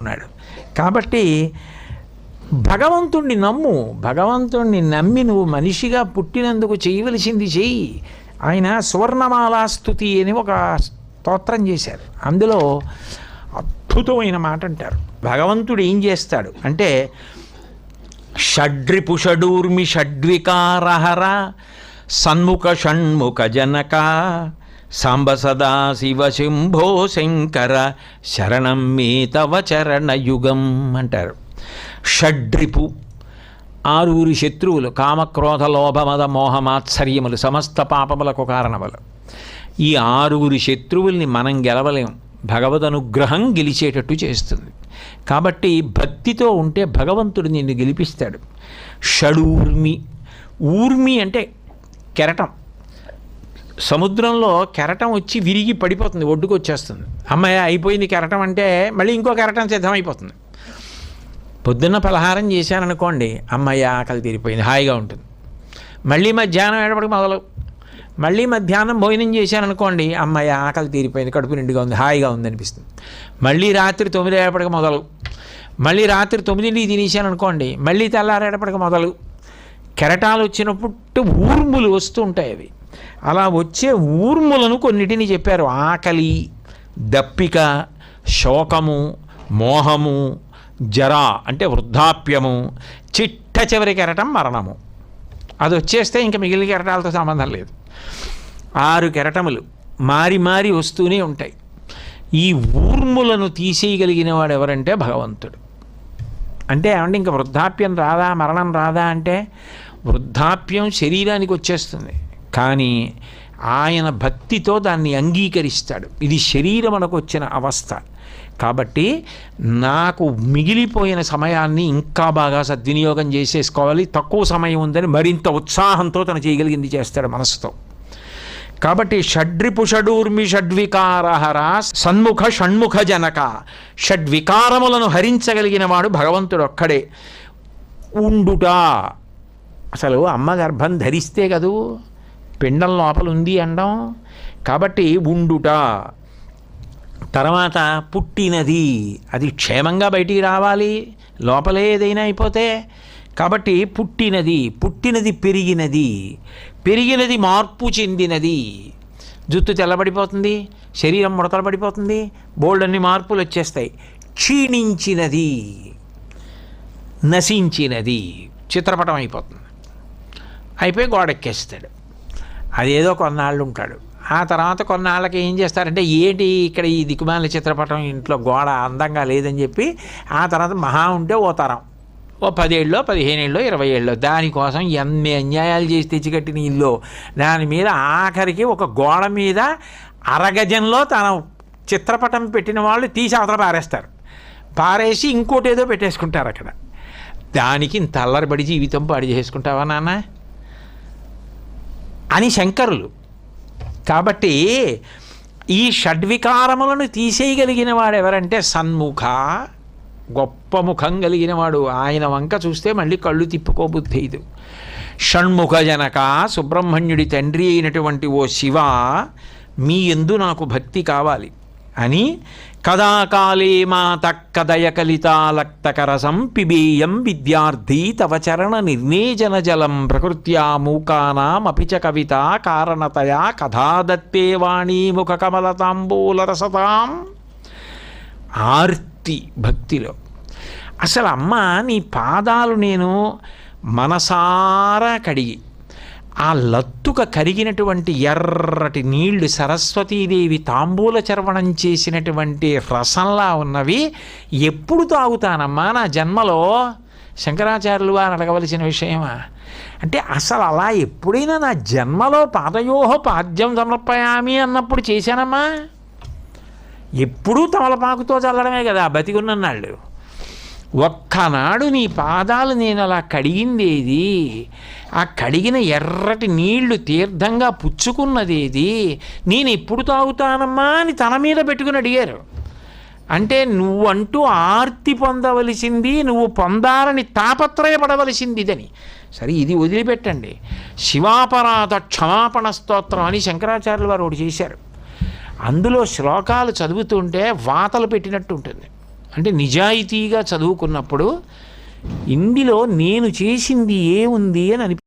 ఉన్నాడు. కాబట్టి భగవంతుణ్ణి నమ్ము భగవంతుణ్ణి నమ్మి నువ్వు మనిషిగా పుట్టినందుకు చేయవలసింది చెయ్యి. ఆయన సువర్ణమాలా స్థుతి అని ఒక స్తోత్రం చేశారు. అందులో అద్భుతమైన మాట అంటారు. భగవంతుడు ఏం చేస్తాడు అంటే షడ్రిపుషడూర్మి షడ్వికారహర సన్ముఖ షణ్ముఖ జనక సాంబ సదా శివ శంభో శంకర శరణం మే తవ చరణయుగం అంటారు. షడ్రిపు ఆరుగురి శత్రువులు కామక్రోధ లోభమద మోహమాత్సర్యములు సమస్త పాపములకు కారణములు. ఈ ఆరుగురి శత్రువుల్ని మనం గెలవలేం. భగవద్ అనుగ్రహం గెలిచేటట్టు చేస్తుంది. కాబట్టి భక్తితో ఉంటే భగవంతుడు నిన్ను గెలిపిస్తాడు. షడూర్మి ఊర్మి అంటే కెరటం. సముద్రంలో కెరటం వచ్చి విరిగి పడిపోతుంది ఒడ్డుకు వచ్చేస్తుంది అమ్మాయి అయిపోయింది కెరటం అంటే మళ్ళీ ఇంకో కెరటం సిద్ధమైపోతుంది. పొద్దున్న పలహారం చేశాననుకోండి అమ్మయ్య ఆకలి తీరిపోయింది హాయిగా ఉంటుంది. మళ్ళీ మధ్యాహ్నం ఏడపడికి మొదలు. మళ్ళీ మధ్యాహ్నం భోజనం చేశాననుకోండి అమ్మయ్య ఆకలి తీరిపోయింది కడుపు నిండుగా ఉంది హాయిగా ఉంది అనిపిస్తుంది మళ్ళీ రాత్రి తొమ్మిది ఏడపడికి మొదలు. మళ్ళీ రాత్రి తొమ్మిదింటికి తినేసాననుకోండి మళ్ళీ తెల్లారేడపడికి మొదలు. కెరటాలు వచ్చినప్పుడు ఊర్ములు వస్తూ ఉంటాయి అవి. అలా వచ్చే ఊర్ములను కొన్నిటిని చెప్పారు. ఆకలి దప్పిక శోకము మోహము జర అంటే వృద్ధాప్యము చిట్ట చివరి కెరటం మరణము. అది వచ్చేస్తే ఇంకా మిగిలిన కెరటాలతో సంబంధం లేదు. ఆరు కెరటములు మారి మారి వస్తూనే ఉంటాయి. ఈ ఊర్ములను తీసేయగలిగిన వాడు ఎవరంటే భగవంతుడు. అంటే ఏమంటే ఇంకా వృద్ధాప్యం రాదా మరణం రాదా అంటే వృద్ధాప్యం శరీరానికి వచ్చేస్తుంది. కానీ ఆయన భక్తితో దాన్ని అంగీకరిస్తాడు. ఇది శరీరం మనకు వచ్చిన అవస్థ. కాబట్టి నాకు మిగిలిపోయిన సమయాన్ని ఇంకా బాగా సద్వినియోగం చేసేసుకోవాలి. తక్కువ సమయం ఉందని మరింత ఉత్సాహంతో తను చేయగలిగింది చేస్తాడు మనసుతో. కాబట్టి షడ్రిపు షడూర్మి షడ్వికారహర సన్ముఖ షణ్ముఖ జనక షడ్వికారములను హరించగలిగిన వాడు భగవంతుడు ఒక్కడే. ఉండుట. అసలు అమ్మ గర్భం ధరిస్తే కదూ? పిండం లోపల ఉంది అండం. కాబట్టి ఉండుట. తర్వాత పుట్టినది. అది క్షేమంగా బయటికి రావాలి. లోపలే ఏదైనా అయిపోతే. కాబట్టి పుట్టినది. పుట్టినది పెరిగినది. పెరిగినది మార్పు చెందినది. జుత్తు తెల్లబడిపోతుంది. శరీరం ముడతలు పడిపోతుంది బోల్డ్ అన్ని మార్పులు వచ్చేస్తాయి. క్షీణించినది. నశించినది. చిత్రపటం అయిపోతుంది. అయిపోయి గోడెక్కేస్తాడు. అదేదో కొన్నాళ్ళు ఉంటాడు. ఆ తర్వాత కొన్నాళ్ళకి ఏం చేస్తారంటే ఏంటి ఇక్కడ ఈ దిక్కుమాల చిత్రపటం ఇంట్లో గోడ అందంగా లేదని చెప్పి ఆ తర్వాత మహా ఉంటే ఓ తరం. ఓ పదేళ్ళలో పదిహేనేళ్ళలో ఇరవై ఏళ్ళలో దానికోసం ఎన్ని అన్యాయాలు చేసి తెచ్చికట్టిన ఇల్లు. దాని మీద ఆఖరికి ఒక గోడ మీద అరగజంలో తన చిత్రపటం పెట్టిన వాళ్ళు తీసి అవతల పారేస్తారు. పారేసి ఇంకోటి ఏదో పెట్టేసుకుంటారు అక్కడ. దానికి ఇంత జీవితం పాడు చేసుకుంటావా నాన్న? అని శంకరులు. కాబట్టి ఈ షడ్వికారములను తీసేయగలిగిన వాడు ఎవరంటే సన్ముఖ గొప్ప ముఖం కలిగినవాడు ఆయన వంక చూస్తే మళ్ళీ కళ్ళు తిప్పుకోబుద్ధేదు. షణ్ముఖ జనక సుబ్రహ్మణ్యుడి తండ్రి అయినటువంటి ఓ శివ మీ ఎందు నాకు భక్తి కావాలి. అని కదాకాలే మాత కదయ కలితాలక్తకరసం పిబేయం విద్యార్థి తవ చరణ నిర్నేజన జలం ప్రకృత్యా మూకానామపి చ కవిత కారణతయా కథాదత్తే వాణీ ముఖ కమలతాంబూలరసతాం. ఆర్తి భక్తిలో. అసలు అమ్మ నీ పాదాలు నేను మనసారా కడిగి ఆ లత్తుక కరిగినటువంటి ఎర్రటి నీళ్ళు సరస్వతీదేవి తాంబూల చర్వణం చేసినటువంటి రసంలా ఉన్నవి ఎప్పుడు తాగుతానమ్మా నా జన్మలో? శంకరాచార్యులు వారు అడగవలసిన విషయమా? అంటే అసలు అలా ఎప్పుడైనా నా జన్మలో పాదయోహ పాద్యం సమర్పయామి అన్నప్పుడు చేశానమ్మా? ఎప్పుడూ తమలపాకుతో చల్లడమే కదా బతికున్నన్నాళ్ళు. ఒక్కనాడు నీ పాదాలు నేను అలా కడిగిందేది? ఆ కడిగిన ఎర్రటి నీళ్ళు తీర్థంగా పుచ్చుకున్నదేది? నేను ఎప్పుడు తాగుతానమ్మా అని తన మీద పెట్టుకుని అడిగారు. అంటే నువ్వంటూ ఆర్తి పొందవలసింది నువ్వు పొందాలని తాపత్రయపడవలసింది ఇదని. సరే ఇది వదిలిపెట్టండి. శివాపరాధ క్షమాపణ స్తోత్రం అని శంకరాచార్యులు వారు ఒకటి చేశారు. అందులో శ్లోకాలు చదువుతుంటే వాతలు పెట్టినట్టు ఉంటుంది. అంటే నిజాయితీగా చదువుకున్నప్పుడు ఇందులో నేను చేసింది ఏముంది అని అనిపి